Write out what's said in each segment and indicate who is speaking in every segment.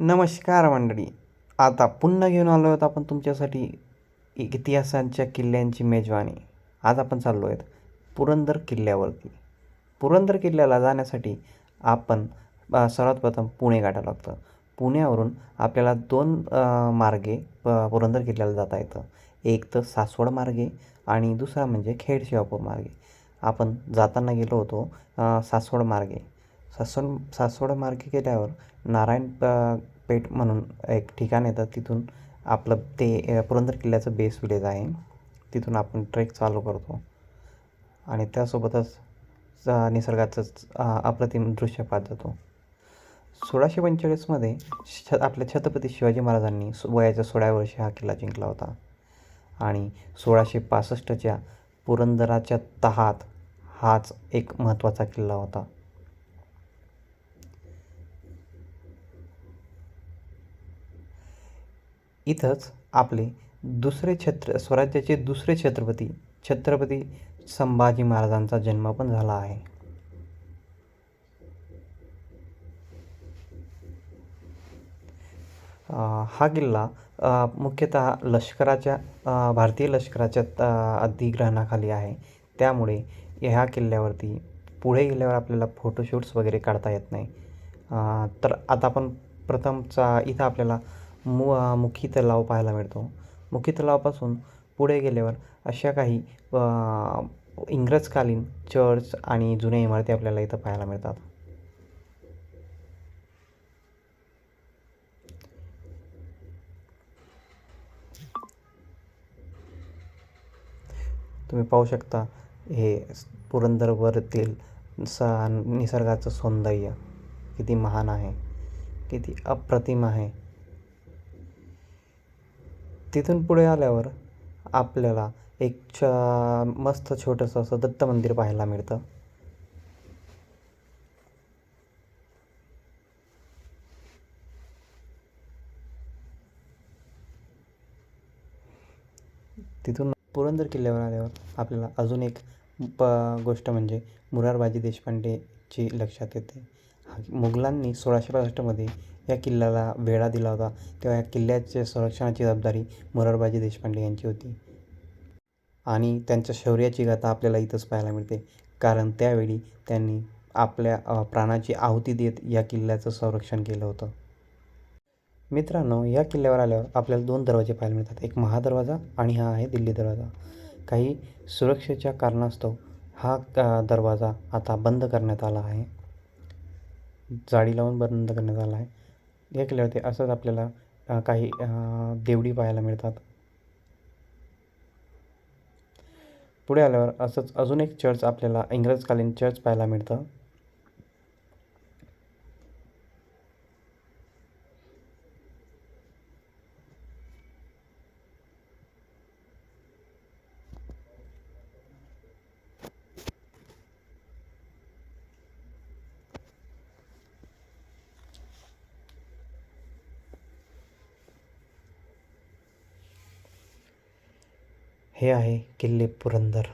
Speaker 1: नमस्कार मंडळी. आता पुन्हा घेऊन आलो आहोत आपण तुमच्यासाठी इतिहासांच्या किल्ल्यांची मेजवानी. आज आपण चाललो आहेत पुरंदर किल्ल्यावरती. पुरंदर किल्ल्याला जाण्यासाठी आपण सर्वात प्रथम पुणे गाठावं लागतं. पुण्यावरून आपल्याला दोन मार्गे प पुरंदर किल्ल्याला जाता येतं. एक तर सासवड मार्गे आणि दुसरा म्हणजे खेड शिवापूर मार्गे. आपण जाताना गेलो होतो सासवड मार्गे. सासवड सासवड मार्गे गेल्यावर नारायण प- पेठ म्हणून एक ठिकाण येतं तिथून आपलं ते पुरंदर किल्ल्याचं बेस विलेज आहे. तिथून आपण ट्रेक चालू करतो. आणि त्यासोबतच निसर्गाचंच अप्रतिम दृश्य पाहत जातो. सोळाशे पंचेचाळीसमध्ये छ आपल्या छत्रपती शिवाजी महाराजांनी वयाच्या सोळाव्या वर्षी हा किल्ला जिंकला होता. आणि सोळाशे पासष्टच्या पुरंदराच्या तहात हाच एक महत्त्वाचा किल्ला होता. इथंच आपले दुसरे छत्र स्वराज्याचे दुसरे छत्रपती छत्रपती संभाजी महाराजांचा जन्म पण झाला आहे. हा किल्ला मुख्यतः लष्कराच्या भारतीय लष्कराच्या अधिग्रहणाखाली आहे. त्यामुळे ह्या किल्ल्यावरती पुढे गेल्यावर आपल्याला फोटोशूट्स वगैरे काढता येत नाही. तर आता आपण प्रथमचा इथं आपल्याला मु मुखी तलाव पाहायला मिळतो. मुखी तलावापासून पुढे गेल्यावर अशा काही इंग्रजकालीन चर्च आणि जुन्या इमारती आपल्याला इथं पाहायला मिळतात. तुम्ही पाहू शकता हे पुरंदरवरतील स निसर्गाचं सौंदर्य किती महान आहे किती अप्रतिम आहे. तिथून पुढे आल्यावर आपल्याला एक छ मस्त छोटंसं असं दत्त मंदिर पाहायला मिळतं. तिथून पुरंदर किल्ल्यावर आल्यावर आपल्याला अजून एक प गोष्ट म्हणजे मुरारबाजी देशपांडेची लक्षात येते. मुघलांनी सोळाशे पासष्टमध्ये या किल्ल्याला वेढा दिला होता. तेव्हा या किल्ल्याच्या संरक्षणाची जबाबदारी मुरारबाजी देशपांडे यांची होती. आणि त्यांच्या शौर्याची गाथा आपल्याला इथंच पाहायला मिळते. कारण त्यावेळी त्यांनी आपल्या प्राणाची आहुती देत या किल्ल्याचं संरक्षण केलं होतं. मित्रांनो या किल्ल्यावर आल्यावर आपल्याला दोन दरवाजे पाहायला मिळतात. एक महादरवाजा आणि हा आहे दिल्ली दरवाजा. काही सुरक्षेच्या कारणास्तव हा दरवाजा आता बंद करण्यात आला आहे. जाळी लावून बंद करण्यात आला आहे. हे केले होते. असंच आपल्याला काही देवडी पाहायला मिळतात. पुढे आल्यावर असंच अजून एक चर्च आपल्याला इंग्रजकालीन चर्च पाहायला मिळतं. हे आहे किल्ले पुरंदर.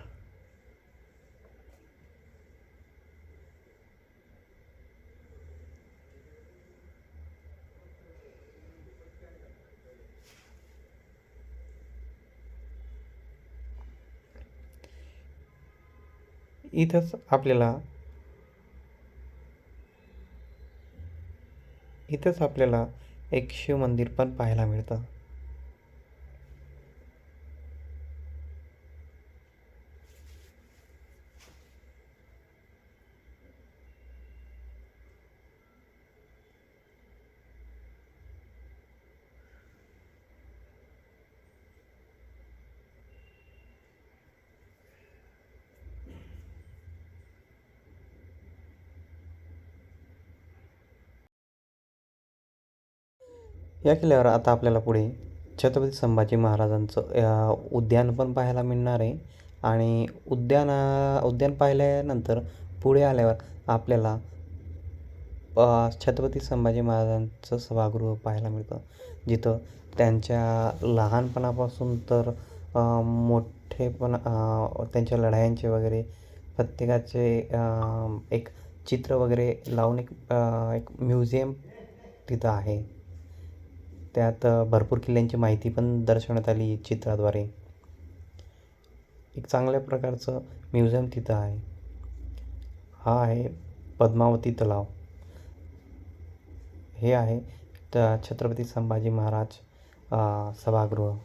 Speaker 1: इथंच आपल्याला इथंच आपल्याला एक शिवमंदिर पण पाहायला मिळतं. या किल्ल्यावर आता आपल्याला पुढे छत्रपती संभाजी महाराजांचं उद्यान पण पाहायला मिळणार आहे. आणि उद्यान उद्यान पाहिल्यानंतर पुढे आल्यावर आपल्याला छत्रपती संभाजी महाराजांचं सभागृह पाहायला मिळतं. जिथं त्यांच्या लहानपणापासून तर अ, मोठेपण त्यांच्या लढायांचे वगैरे प्रत्येकाचे एक चित्र वगैरे लावून एक एक म्युझियम तिथं आहे. त्यात भरपूर किल्ल्यांची माहिती पण दर्शवण्यात आली चित्राद्वारे. एक चांगल्या प्रकारचं म्युझियम तिथं आहे. हा आहे पद्मावती तलाव. हे आहे त छत्रपती संभाजी महाराज सभागृह.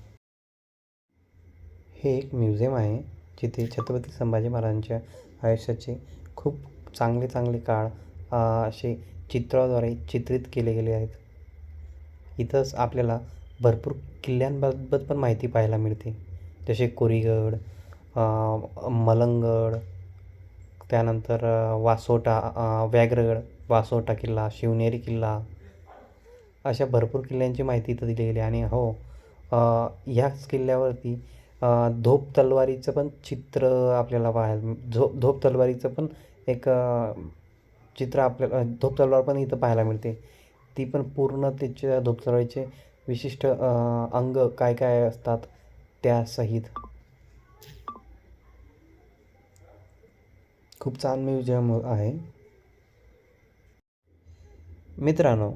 Speaker 1: हे एक म्युझियम आहे जिथे छत्रपती संभाजी महाराजांच्या आयुष्याचे खूप चांगले चांगले काळ असे चित्राद्वारे चित्रित केले गेले आहेत. इथंच आपल्याला भरपूर किल्ल्यांबाबत पण माहिती पाहायला मिळते. जसे कोरीगड मलंगड त्यानंतर वासोटा व्याघ्रगड वासोटा किल्ला शिवनेरी किल्ला अशा भरपूर किल्ल्यांची माहिती इथं दिली गेली. आणि हो ह्याच किल्ल्यावरती धोप तलवारीचं पण चित्र आपल्याला पाहायला झो धोप तलवारीचं पण एक चित्र आपल्याला धोप तलवार पण इथं पाहायला मिळते. ती पण पूर्ण त्याच्या धोप विशिष्ट अंग काय काय असतात त्यासहित. खूप छान म्युझियम आहे. मित्रांनो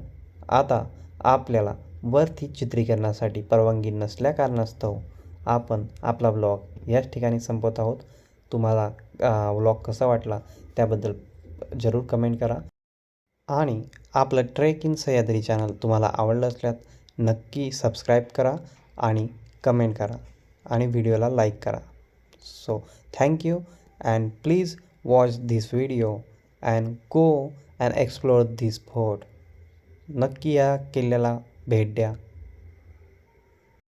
Speaker 1: आता आपल्याला वरती चित्रीकरणासाठी परवानगी नसल्या कारणास्तव आपण आपला ब्लॉग याच ठिकाणी संपवत आहोत. तुम्हाला व्लॉग कसा वाटला त्याबद्दल जरूर कमेंट करा. आणि आपलं ट्रेक इन सह्याद्री चॅनल तुम्हाला आवडलं असल्यास नक्की सबस्क्राईब करा आणि कमेंट करा आणि व्हिडिओला लाईक करा. So thank you and please watch this video and go and explore this fort नक्की या किल्ल्याला भेट द्या.